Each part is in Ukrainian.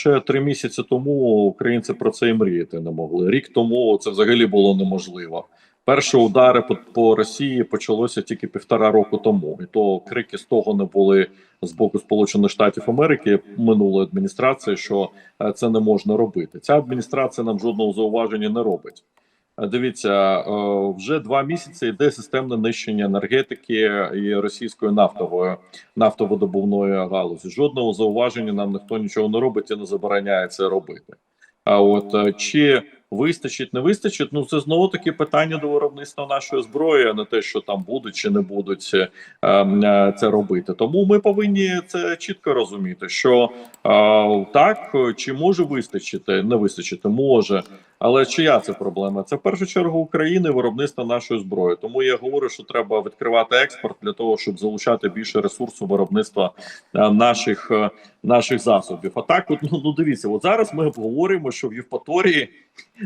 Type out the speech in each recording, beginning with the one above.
ще три місяці тому українці про це і мріяти не могли. Рік тому це взагалі було неможливо. Перші удари по, по Росії почалося тільки півтора року тому, і то крики з того не були з боку Сполучених Штатів Америки минулої адміністрації, що е, це не можна робити. Ця адміністрація нам жодного зауваження не робить. Дивіться, вже два місяці йде системне нищення енергетики і російської нафтової нафтоводобувної галузі. Жодного зауваження нам ніхто нічого не робить і не забороняє це робити. А от е, чи вистачить, не вистачить? Ну це знову таки питання до виробництва нашої зброї, а не те, що там будуть чи не будуть е, е, це робити. Тому ми повинні це чітко розуміти, що е, так чи може вистачити, не вистачити, може. Але чия це проблема? Це в першу чергу України виробництва нашої зброї. Тому я говорю, що треба відкривати експорт для того, щоб залучати більше ресурсу виробництва е, наших е, наших засобів. А так, от, ну, ну дивіться, от зараз ми говоримо, що в Євпаторії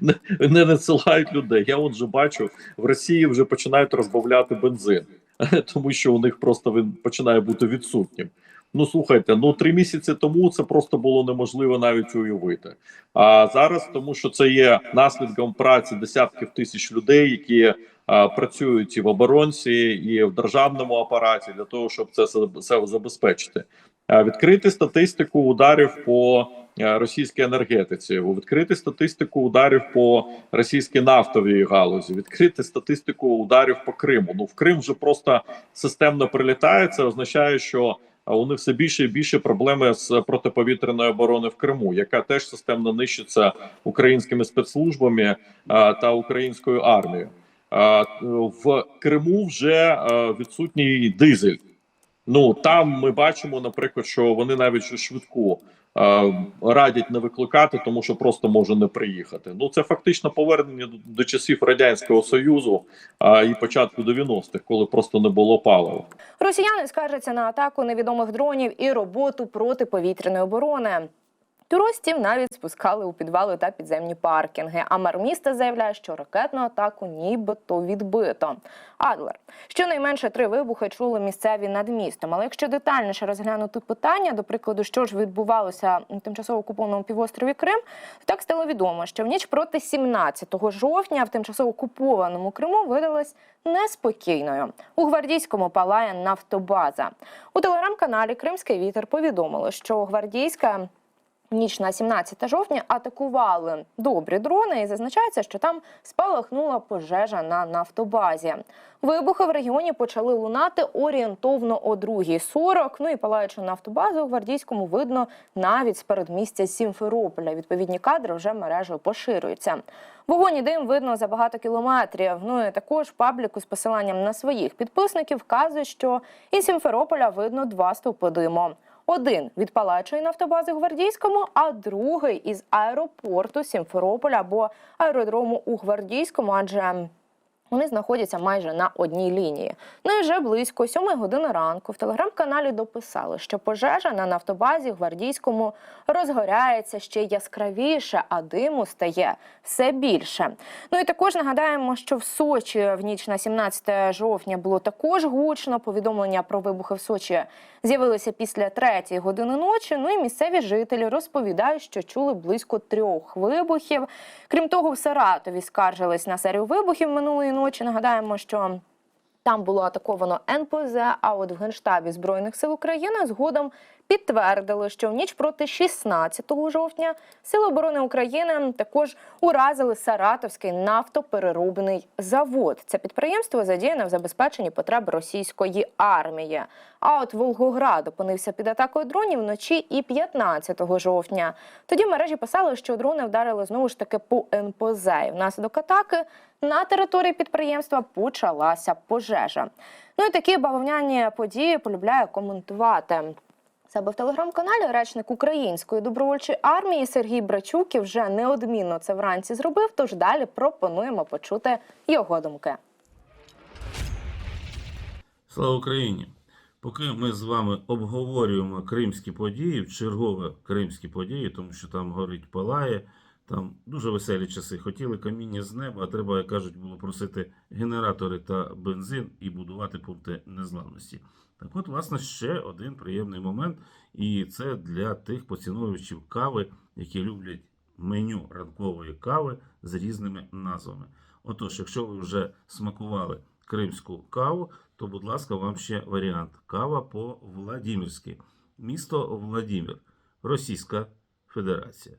не, не надсилають людей. Я от вже бачу в Росії вже починають розбавляти бензин, тому що у них просто він починає бути відсутнім. Ну слухайте, ну три місяці тому це просто було неможливо навіть уявити. А зараз, тому що це є наслідком праці десятків тисяч людей, які а, працюють і в оборонці, і в державному апараті для того, щоб це все забезпечити. А, відкрити статистику ударів по російській енергетиці, відкрити статистику ударів по російській нафтовій галузі, відкрити статистику ударів по Криму. Ну в Крим вже просто системно прилітає. Це означає, що них все більше і більше проблеми з протиповітряної оборони в Криму, яка теж системно нищиться українськими спецслужбами та українською армією. В Криму вже відсутній дизель. Ну там ми бачимо, наприклад, що вони навіть швидку е, радять не викликати, тому що просто може не приїхати. Ну це фактично повернення до, часів радянського союзу а, і початку 90-х, коли просто не було палива. Росіяни скаржаться на атаку невідомих дронів і роботу протиповітряної оборони. Туристів навіть спускали у підвали та підземні паркінги. А мер міста заявляє, що ракетну атаку нібито відбито. Адлер щонайменше три вибухи чули місцеві над містом. Але якщо детальніше розглянути питання, до прикладу, що ж відбувалося на тимчасово окупованому півострові Крим, то так стало відомо, що в ніч проти 17 жовтня в тимчасово окупованому Криму видалась неспокійною. У гвардійському палає нафтобаза. У телеграм-каналі Кримський вітер повідомили, що гвардійська ніч на 17 жовтня атакували добрі дрони, і зазначається, що там спалахнула пожежа на нафтобазі. Вибухи в регіоні почали лунати орієнтовно о 2.40. Ну і палаючи нафтобазу у гвардійському видно навіть з передмістя Сімферополя. Відповідні кадри вже мережею поширюються. Вогонь і дим видно за багато кілометрів. Ну і також пабліку з посиланням на своїх підписників вказує, що із Сімферополя видно два стовпи диму. Один від палачої нафтобази Гвардійському, а другий із аеропорту Сімферополя або аеродрому у Гвардійському, адже вони знаходяться майже на одній лінії. Ну і вже близько сьомої години ранку в телеграм-каналі дописали, що пожежа на нафтобазі Гвардійському розгоряється ще яскравіше, а диму стає все більше. Ну і також нагадаємо, що в Сочі в ніч на 17 жовтня було також гучно. Повідомлення про вибухи в Сочі з'явилися після третьої години ночі. Ну і місцеві жителі розповідають, що чули близько трьох вибухів. Крім того, в Саратові скаржились на серію вибухів минулої ночі. Нагадаємо, що там було атаковано НПЗ. А от в генштабі збройних сил України згодом підтвердили, що в ніч проти 16 жовтня Сили оборони України також уразили Саратовський нафтопереробний завод. Це підприємство задіяне в забезпеченні потреб російської армії. А от Волгоград опинився під атакою дронів вночі і 15 жовтня. Тоді мережі писали, що дрони вдарили знову ж таки по НПЗ. І внаслідок атаки на території підприємства почалася пожежа. Ну і такі бавовняні події полюбляє коментувати. Себе в телеграм-каналі речник Української добровольчої армії Сергій Брачук вже неодмінно це вранці зробив. Тож далі пропонуємо почути його думки. Слава Україні! Поки ми з вами обговорюємо кримські події, чергове кримські події, тому що там горить палає, Там дуже веселі часи. Хотіли каміння з неба, а треба, як кажуть, було просити генератори та бензин і будувати пункти незламності. Так от, власне, ще один приємний момент, і це для тих поціновувачів кави, які люблять меню ранкової кави з різними назвами. Отож, якщо ви вже смакували кримську каву, то, будь ласка, вам ще варіант. Кава по-владимирськи. Місто Владимир, Російська Федерація.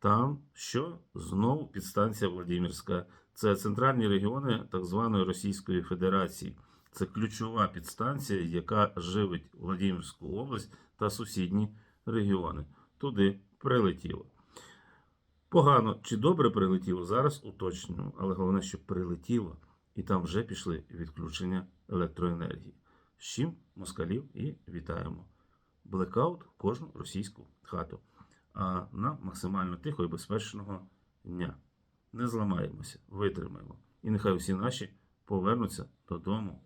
Там що? Знову підстанція Владимирська. Це центральні регіони так званої Російської Федерації. Це ключова підстанція, яка живить Владимирську область та сусідні регіони. Туди прилетіло. Погано чи добре прилетіло, зараз уточнюємо, але головне, щоб прилетіло, і там вже пішли відключення електроенергії. З чим москалів і вітаємо. Блекаут в кожну російську хату. А на максимально тихо і безпечного дня. Не зламаємося, витримаємо. І нехай усі наші повернуться додому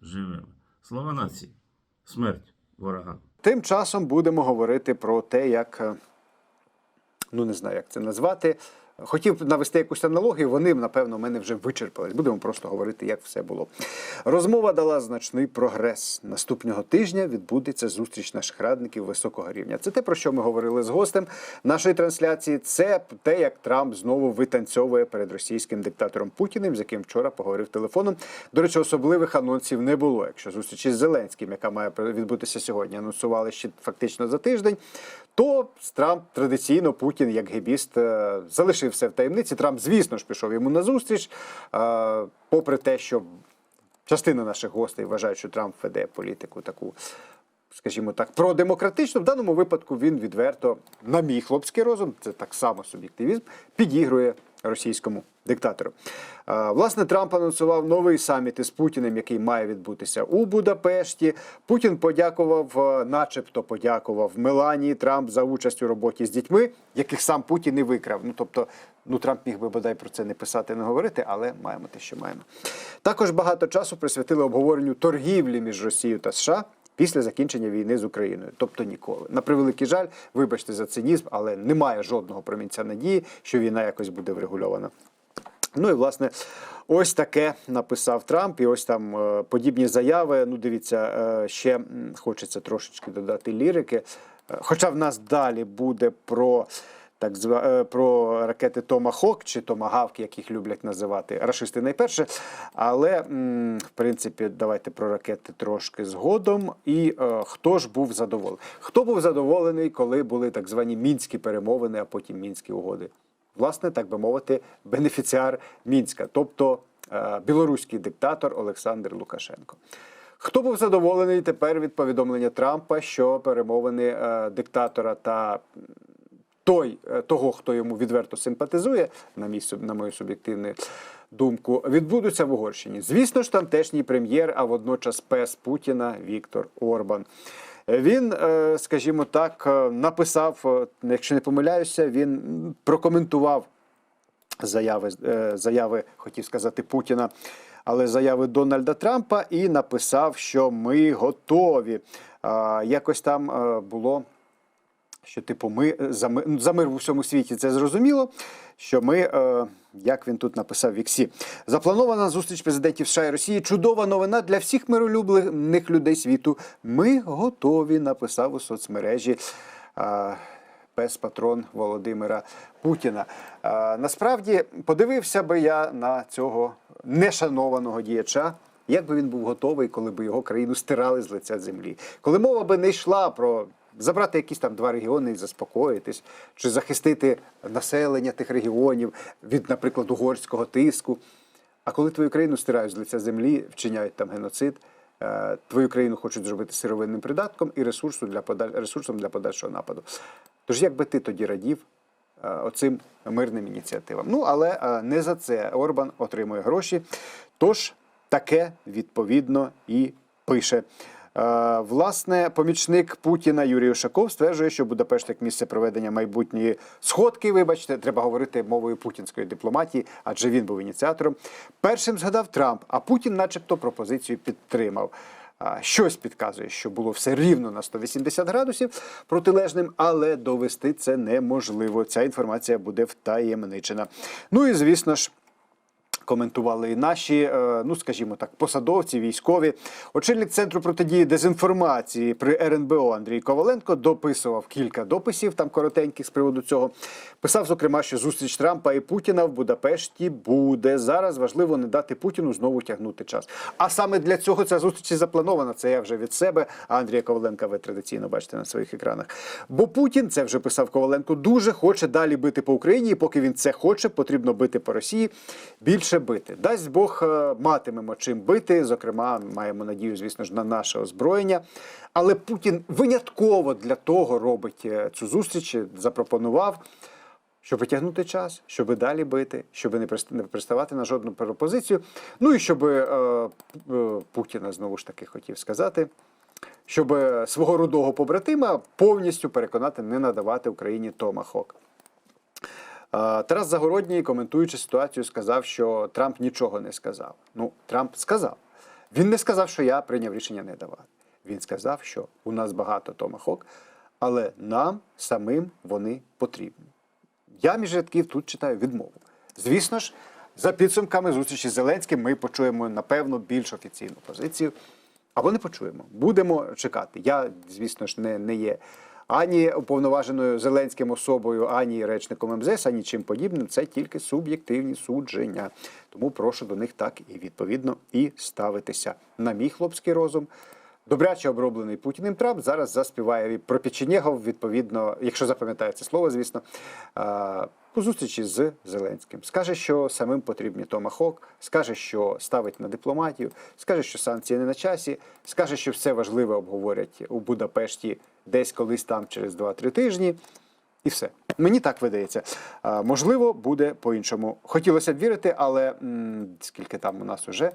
живими. Слава нації! Смерть ворогам! Тим часом будемо говорити про те, як е, ну не знаю, як це назвати. Хотів навести якусь аналогію, вони, напевно, мене вже вичерпались. Будемо просто говорити, як все було. Розмова дала значний прогрес. Наступного тижня відбудеться зустріч наших радників високого рівня. Це те, про що ми говорили з гостем нашої трансляції. Це те, як Трамп знову витанцьовує перед російським диктатором Путіним, з яким вчора поговорив телефоном. До речі, особливих анонсів не було. Якщо зустріч із Зеленським, яка має відбутися сьогодні, анонсували ще фактично за тиждень. То Трамп традиційно Путін, як гебіст, е, залишив все в таємниці. Трамп, звісно ж, пішов йому на зустріч, е, попри те, що частина наших гостей вважають, що Трамп веде політику таку, скажімо так, продемократичну. В даному випадку він відверто, на мій хлопський розум, це так само суб'єктивізм, підігрує російському диктатору. Власне, Трамп анонсував новий саміт із Путіним, який має відбутися у Будапешті. Путін подякував, е, начебто подякував Меланії Трамп за участь у роботі з дітьми, яких сам Путін і викрав. Ну тобто, ну Трамп міг би бодай про це не писати, не говорити, але маємо те, що маємо. Також багато часу присвятили обговоренню торгівлі між Росією та США. Після закінчення війни з Україною, тобто ніколи. На превеликий жаль, вибачте за цинізм, але немає жодного промінця надії, що війна якось буде врегульована. Ну і власне, ось таке написав Трамп, і ось там е, подібні заяви. Ну, дивіться, е, ще хочеться трошечки додати лірики. Е, Хоча в нас далі буде про. Так зва про ракети Томахок чи Томагавк, як їх люблять називати рашисти найперше. Але в принципі, давайте про ракети трошки згодом. І е, хто ж був задоволений? Хто був задоволений, коли були так звані мінські перемовини, а потім мінські угоди? Власне, так би мовити, бенефіціар Мінська, тобто е, білоруський диктатор Олександр Лукашенко. Хто був задоволений тепер від повідомлення Трампа, що перемовини е, диктатора та той, е, того, хто йому відверто симпатизує, на, мій, на мою суб'єктивну думку, відбудуться в Угорщині. Звісно ж, тамтешній прем'єр, а водночас пес Путіна Віктор Орбан. Він, е, скажімо так, е, написав, е, якщо не помиляюся, він прокоментував заяви, заяви, хотів сказати, Путіна, але заяви Дональда Трампа і написав, що ми готові. Якось там було. Що, типу, ми за мир, ну, за мир в усьому світі це зрозуміло. Що ми, е, як він тут написав Віксі, запланована зустріч президентів США і Росії. Чудова новина для всіх миролюбних людей світу. Ми готові, написав у соцмережі. Е, пес-патрон Володимира Путіна. Е, насправді подивився би я на цього нешанованого діяча. Як би він був готовий, коли б його країну стирали з лиця землі? Коли мова би не йшла про забрати якісь там два регіони і заспокоїтись, чи захистити населення тих регіонів від, наприклад, угорського тиску. А коли твою країну стирають з лиця землі, вчиняють там геноцид, е, твою країну хочуть зробити сировинним придатком і ресурсу для подаль... ресурсом для подальшого нападу. Тож як би ти тоді радів е, оцим мирним ініціативам? Ну але е, не за це Орбан отримує гроші. Тож таке відповідно і пише. Е, Власне, помічник Путіна Юрій Ушаков стверджує, що Будапешт як місце проведення майбутньої сходки, вибачте, треба говорити мовою путінської дипломатії, адже він був ініціатором. Першим згадав Трамп, а Путін, начебто, пропозицію підтримав. Щось підказує, що було все рівно на 180 градусів протилежним, але довести це неможливо. Ця інформація буде втаємничена. Ну і звісно ж. Коментували і наші, е, ну скажімо так, посадовці, військові. Очільник центру протидії дезінформації при РНБО Андрій Коваленко дописував кілька дописів, там коротеньких з приводу цього. Писав, зокрема, що зустріч Трампа і Путіна в Будапешті буде. Зараз важливо не дати Путіну знову тягнути час. А саме для цього ця зустріч запланована. Це я вже від себе. А Андрія Коваленка ви традиційно бачите на своїх екранах. Бо Путін, це вже писав Коваленко, дуже хоче далі бити по Україні. І поки він це хоче, потрібно бити по Росії. Більше бити. Дасть Бог е, матимемо чим бити. Зокрема, маємо надію, звісно ж, на наше озброєння. Але Путін винятково для того робить е, цю зустріч, запропонував. Щоб витягнути час, щоб далі бити, щоб не прист- приставати на жодну пропозицію. Ну і щоб е, е, Путіна знову ж таки хотів сказати, щоб свого рудого побратима повністю переконати не надавати Україні Томахок. Е, Тарас Загородній, коментуючи ситуацію, сказав, що Трамп нічого не сказав. Ну, Трамп сказав. Він не сказав, що я прийняв рішення не давати. Він сказав, що у нас багато Томахок, але нам самим вони потрібні. Я між рядків тут читаю відмову. Звісно ж, за підсумками зустрічі з Зеленським ми почуємо напевно більш офіційну позицію. Або не почуємо. Будемо чекати. Я, звісно ж, не, не є ані уповноваженою Зеленським особою, ані речником МЗС, ані чим подібним. Це тільки суб'єктивні судження. Тому прошу до них так і відповідно і ставитися. На мій хлопський розум. Добряче оброблений Путіним Трамп зараз заспіває про печенєгов, відповідно, якщо запам'ятається слово, звісно, у зустрічі з Зеленським. Скаже, що самим потрібні Томахок, скаже, що ставить на дипломатію, скаже, що санкції не на часі, скаже, що все важливе обговорять у Будапешті десь колись там через 2-3 тижні. І все. Мені так видається. Можливо, буде по-іншому. Хотілося б вірити, але м, скільки там у нас уже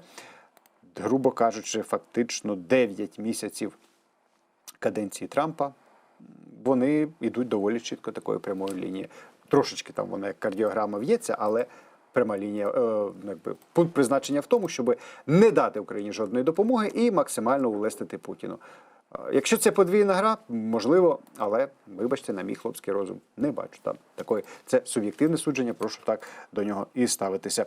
грубо кажучи, фактично 9 місяців каденції Трампа, вони йдуть доволі чітко такою прямою лінією. Трошечки там вона як кардіограма в'ється, але пряма лінія, е, ну, якби, пункт призначення в тому, щоб не дати Україні жодної допомоги і максимально улестити Путіну. Е, Якщо це подвійна гра, можливо, але вибачте, на мій хлопський розум не бачу там такої. Це суб'єктивне судження, прошу так до нього і ставитися.